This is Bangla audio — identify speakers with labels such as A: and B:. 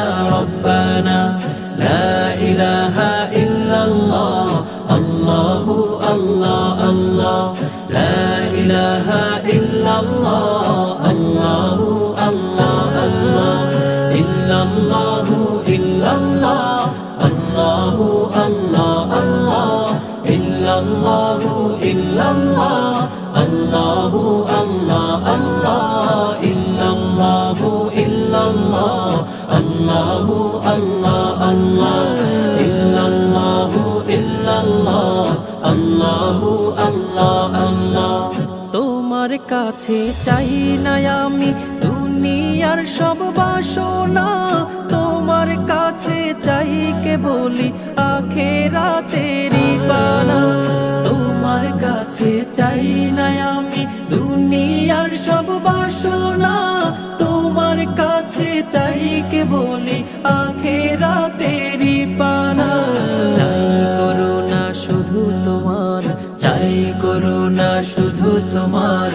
A: ربنا يا ربنا لا إله إلا الله الله الله الله لا إله إلا الله الله الله الله إلا الله إلا الله الله الله الله إلا الله إلا الله الله الله illallahu Allah Allah. Illallahu, illallah. Allahu, Allah Allah. তোমার কাছে চাই না আমি দুনিয়ার সব বাসনা। তোমার কাছে চাই কে বলি আখেরা তেরি পানা তোমার কাছে চাই না আমি দুনিয়ার সব বাসনা। বলে আখেরা তেরি পানা। চাই করো না শুধু তোমার চাই করো না শুধু তোমার।